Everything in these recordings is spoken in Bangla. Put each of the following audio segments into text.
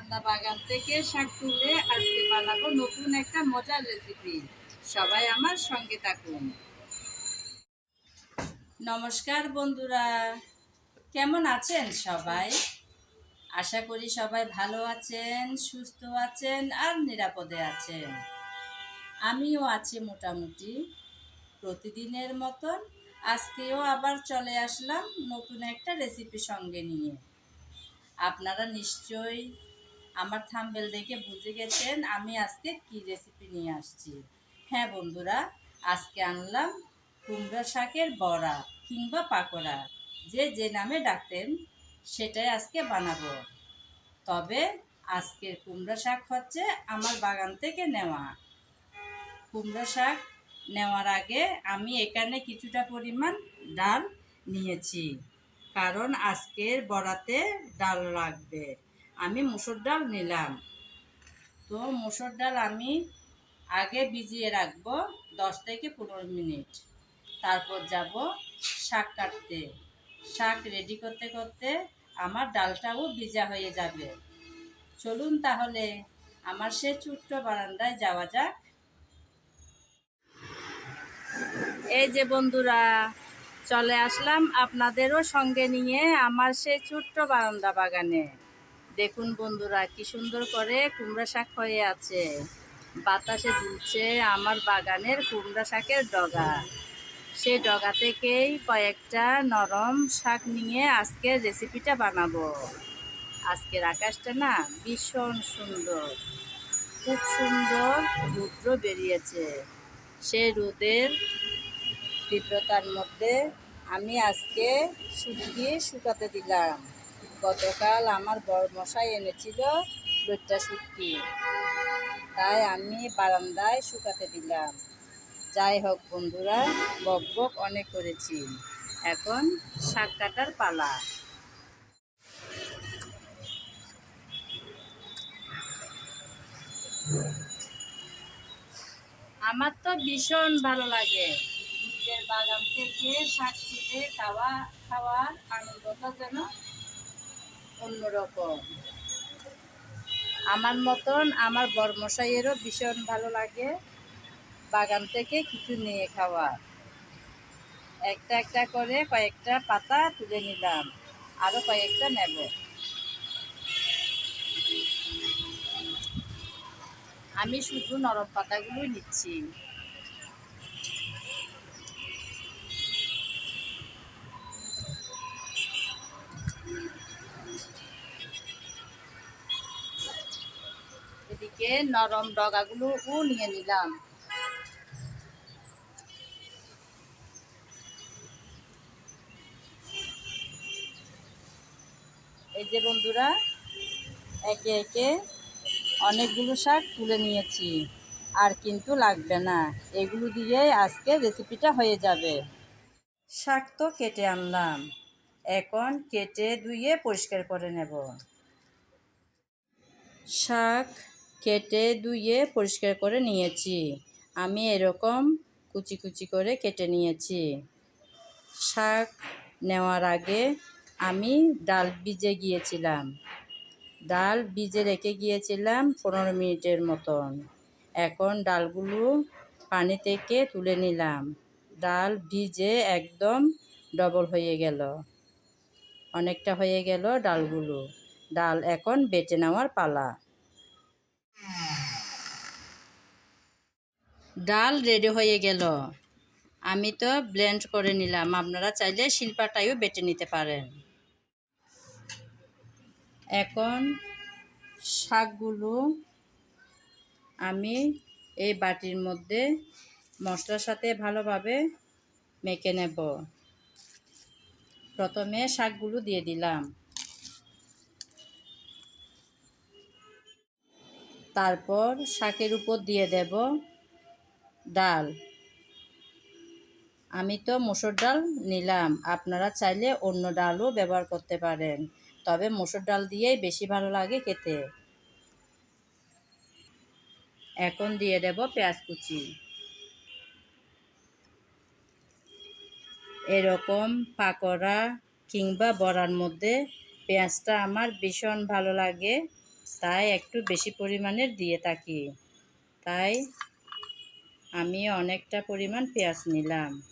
বারান্দা বাগান থেকে শাক তুলে আজকে বানাবো নতুন একটা মজার রেসিপি সবাই আমার সঙ্গে থাকুন। নমস্কার বন্ধুরা, কেমন আছেন সবাই? আশা করি সবাই ভালো আছেন, সুস্থ আছেন আর নিরাপদে আছেন। আমিও আছি মোটামুটি প্রতিদিনের মতন। আজকেও আবার চলে আসলাম নতুন একটা রেসিপি সঙ্গে নিয়ে। আপনারা নিশ্চয়ই আমার থাম্বেল দেখে বুঝে গেছেন আমি আজকে কি রেসিপি নিয়ে আসছি। হ্যাঁ বন্ধুরা, আজকে আনলাম কুমড়ো শাকের বড়া কিংবা পাকোড়া। যে যে নামে ডাকতেন, সেটাই আজকে বানাবো। তবে আজকের কুমড়ো শাক হচ্ছে আমার বাগান থেকে নেওয়া। কুমড়ো শাক নেওয়ার আগে আমি এখানে কিছুটা পরিমাণ ডাল নিয়েছি, কারণ আজকের বড়াতে ডাল লাগবে। আমি মুসুর ডাল নিলাম। তো মুসুর ডাল আমি আগে ভিজিয়ে রাখব দশ থেকে পনেরো মিনিট। তারপর যাব শাক কাটতে। শাক রেডি করতে করতে আমার ডালটাও ভিজা হয়ে যাবে। চলুন তাহলে আমার সে ছোট্ট বারান্দায় যাওয়া যাক। এই যে বন্ধুরা, চলে আসলাম আপনাদেরও সঙ্গে নিয়ে আমার সেই ছোট্ট বারান্দা বাগানে। দেখুন বন্ধুরা, কি সুন্দর করে কুমড়া শাক হয়ে আছে। বাতাসে ঝুলছে আমার বাগানের কুমড়া শাকের ডগা। সেই ডগা থেকেই কয়েকটা নরম শাক নিয়ে আজকের রেসিপিটা বানাবো। আজকের আকাশটা না ভীষণ সুন্দর, খুব সুন্দর রুদ্র বেরিয়েছে। সেই রোদের তীব্রতার মধ্যে আমি আজকে শুকিয়ে শুকাতে দিলাম। গতকাল আমার বড় মশাই এনেছিল লইট্টা শুটকি। তাই আমি বারান্দায় শুকাতে দিলাম। যাই হোক বন্ধুরা, বক বক অনেক করেছি। এখন শাক কাটার পালা। আমার তো ভীষণ ভালো লাগে। নিজের বাগান থেকে শাক তুলে খাওয়া, খাওয়ার আনন্দটা যেন অন্যরকম। আমার মতন আমার বর্মশাইয়েরও ভীষণ ভালো লাগে বাগান থেকে কিছু নিয়ে খাওয়া একটা একটা করে কয়েকটা পাতা তুলে নিলাম আরও কয়েকটা নেব। আমি শুধু নরম পাতাগুলোই নিচ্ছি। এদিকে নরম ডগাগুলোও নিয়ে নিলাম। এই যে বন্ধুরা, একে একে অনেকগুলো শাক তুলে নিয়েছি, আর কিন্তু লাগবে না। এগুলো দিয়ে আজকে রেসিপিটা হয়ে যাবে। শাক তো কেটে আনলাম, এখন কেটে ধুয়ে পরিষ্কার করে নেব। শাক কেটে ধুয়ে পরিষ্কার করে নিয়েছি। আমি এরকম কুচি কুচি করে কেটে নিয়েছি। শাক নেওয়ার আগে আমি ডাল ভিজে গিয়েছিলাম। ডাল ভিজে রেখে গিয়েছিলাম পনেরো মিনিটের মতন। এখন ডালগুলো পানি থেকে তুলে নিলাম। ডাল ভিজে একদম ডবল হয়ে গেল। অনেকটা হয়ে গেল ডালগুলো। ডাল এখন বেটে নেওয়ার পালা। ডাল রেডি হয়ে গেল। আমি তো ব্লেন্ড করে নিলাম। আপনারা চাইলে শিল্পাটাইও বেটে নিতে পারেন। এখন শাকগুলো আমি এই বাটির মধ্যে মশলার সাথে ভালোভাবে মেখে নেব। প্রথমে শাকগুলো দিয়ে দিলাম। তারপর শাকের উপর দিয়ে দেব ডাল। আমি তো মুসুর ডাল নিলাম। আপনারা চাইলে অন্য ডালও ব্যবহার করতে পারেন, তবে মুসুর ডাল দিয়েই বেশি ভালো লাগে খেতে। এখন দিয়ে দেব পেঁয়াজ কুচি। এরকম পাকোড়া কিংবা বড়ার মধ্যে পেঁয়াজটা আমার ভীষণ ভালো লাগে। তাই একটু বেশি পরিমাণের দিয়ে থাকি। তাই আমি অনেকটা পরিমাণ পেঁয়াজ নিলাম।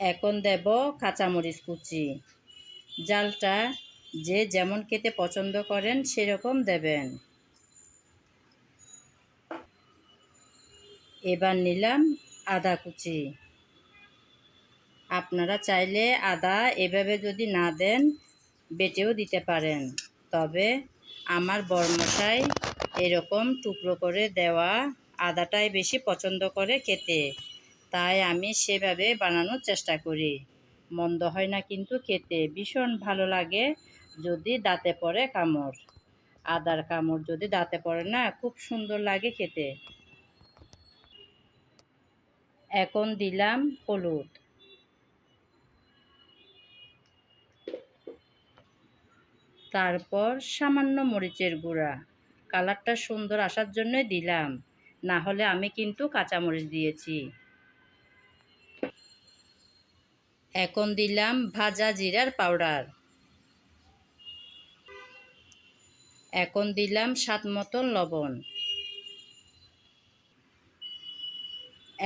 এখন দেব কাঁচামরিচ কুচি। জালটা যে যেমন খেতে পছন্দ করেন সেরকম দেবেন। এবার নিলাম আদা কুচি। আপনারা চাইলে আদা এভাবে যদি না দেন বেটেও দিতে পারেন। তবে আমার বরমশাই এরকম টুকরো করে দেওয়া আদাটাই বেশি পছন্দ করে খেতে। তাই আমি সেভাবে বানানোর চেষ্টা করি। মন্দ হয় না কিন্তু খেতে। ভীষণ ভালো লাগে যদি দাঁতে পড়ে কামড়। আদার কামড় যদি দাঁতে পড়ে না, খুব সুন্দর লাগে খেতে। এখন দিলাম হলুদ। তারপর সামান্য মরিচের গুঁড়া। কালারটা সুন্দর আসার জন্যই দিলাম। না হলে আমি কিন্তু কাঁচামরিচ দিয়েছি। এখন দিলাম ভাজা জিরার পাউডার। এখন দিলাম স্বাদ মতন লবণ।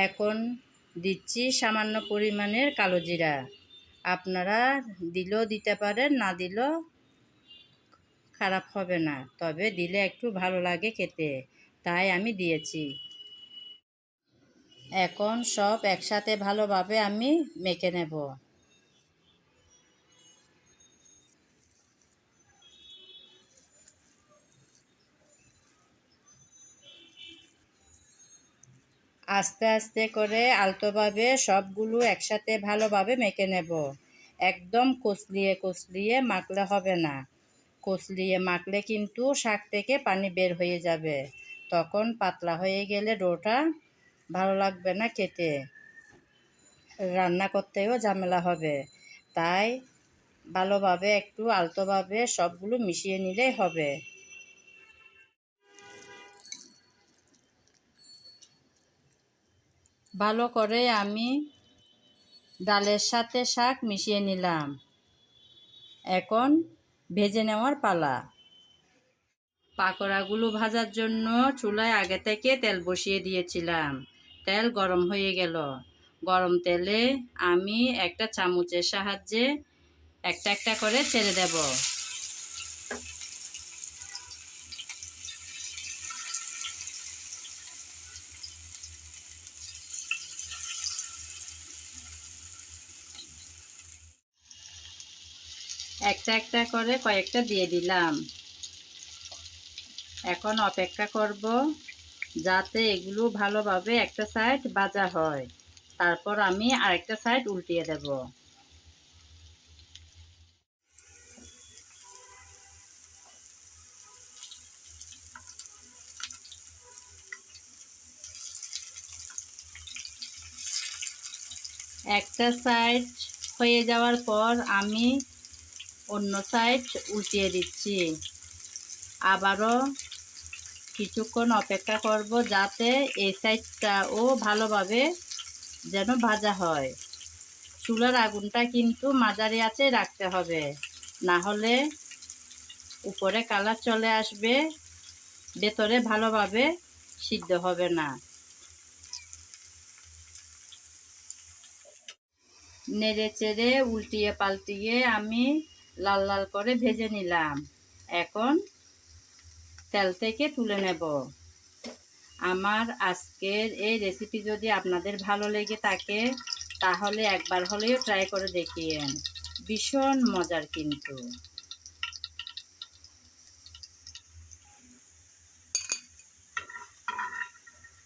এখন দিচ্ছি সামান্য পরিমাণের কালো জিরা। আপনারা দিলেও দিতে পারেন, না দিলেও খারাপ হবে না, তবে দিলে একটু ভালো লাগে খেতে। তাই আমি দিয়েছি। এখন সব একসাথে ভালোভাবে আমি মেখে নেব। আস্তে আস্তে করে আলতোভাবে সবগুলো একসাথে ভালোভাবে মেখে নেব। একদম কচলিয়ে কচলিয়ে মাখলে হবে না। কচলিয়ে মাখলে কিন্তু শাক থেকে পানি বের হয়ে যাবে। তখন পাতলা হয়ে গেলে ডোটা ভালো লাগবে না খেতে। রান্না করতেও ঝামেলা হবে। তাই ভালোভাবে একটু আলতোভাবে সবগুলো মিশিয়ে নিলেই হবে। ভালো করে আমি ডালের সাথে শাক মিশিয়ে নিলাম। এখন ভেজে নেওয়ার পালা। পাকোড়াগুলো ভাজার জন্য চুলায় আগে থেকে তেল বসিয়ে দিয়েছিলাম। তেল গরম হয়ে গেল। গরম তেলে আমি একটা চামচের সাহায্যে একটা একটা করে ছেড়ে দেব। একটা একটা করে কয়েকটা দিয়ে দিলাম। এখন অপেক্ষা করব যাতে এগুলো ভালোভাবে একটা সাইড ভাজা হয়। তারপর আমি আরেকটা সাইড উল্টিয়ে দেব। একটা সাইড হয়ে যাওয়ার পর আমি অন্য সাইড উল্টিয়ে দিচ্ছি। আবারও কিছুক্ষণ অপেক্ষা করব যাতে এই সাইডটাও ভালোভাবে যেন ভাজা হয়। চুলার আগুনটা কিন্তু মাঝারি আছে, রাখতে হবে। না হলে উপরে কালার চলে আসবে, ভেতরে ভালোভাবে সিদ্ধ হবে না। নেড়ে চেড়ে উল্টিয়ে পাল্টিয়ে আমি লাল লাল করে ভেজে নিলাম। এখন তেল থেকে তুলে নেব। আমার আজকের এই রেসিপি যদি আপনাদের ভালো লেগে থাকে, তাহলে একবার হলেও ট্রাই করে দেখিয়েন। ভীষণ মজার কিন্তু।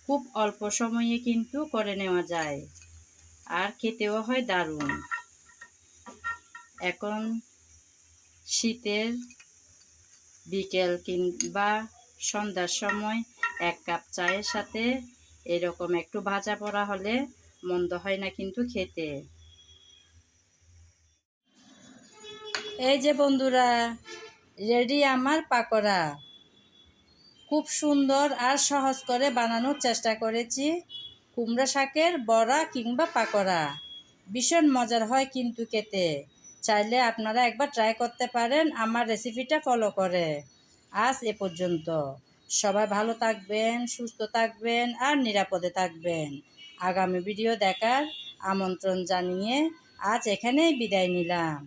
খুব অল্প সময়ে কিন্তু করে নেওয়া যায়। আর খেতেও হয় দারুণ। এখন শীতের বিকেল কিংবা সন্ধ্যার সময় এক কাপ চায়ের সাথে এরকম একটু ভাজা পড়া হলে মন্দ হয় না কিন্তু খেতে। এই যে বন্ধুরা, রেডি আমার পাকোড়া। খুব সুন্দর আর সহজ করে বানানোর চেষ্টা করেছি। কুমড়া শাকের বড়া কিংবা পাকোড়া। ভীষণ মজার হয় কিন্তু খেতে। চাইলে আপনারা একবার ট্রাই করতে পারেন, আমার রেসিপিটা ফলো করে। আজ এ পর্যন্ত। সবাই ভালো থাকবেন, সুস্থ থাকবেন আর নিরাপদে থাকবেন। আগামী ভিডিও দেখার আমন্ত্রণ জানিয়ে আজ এখানেই বিদায় নিলাম।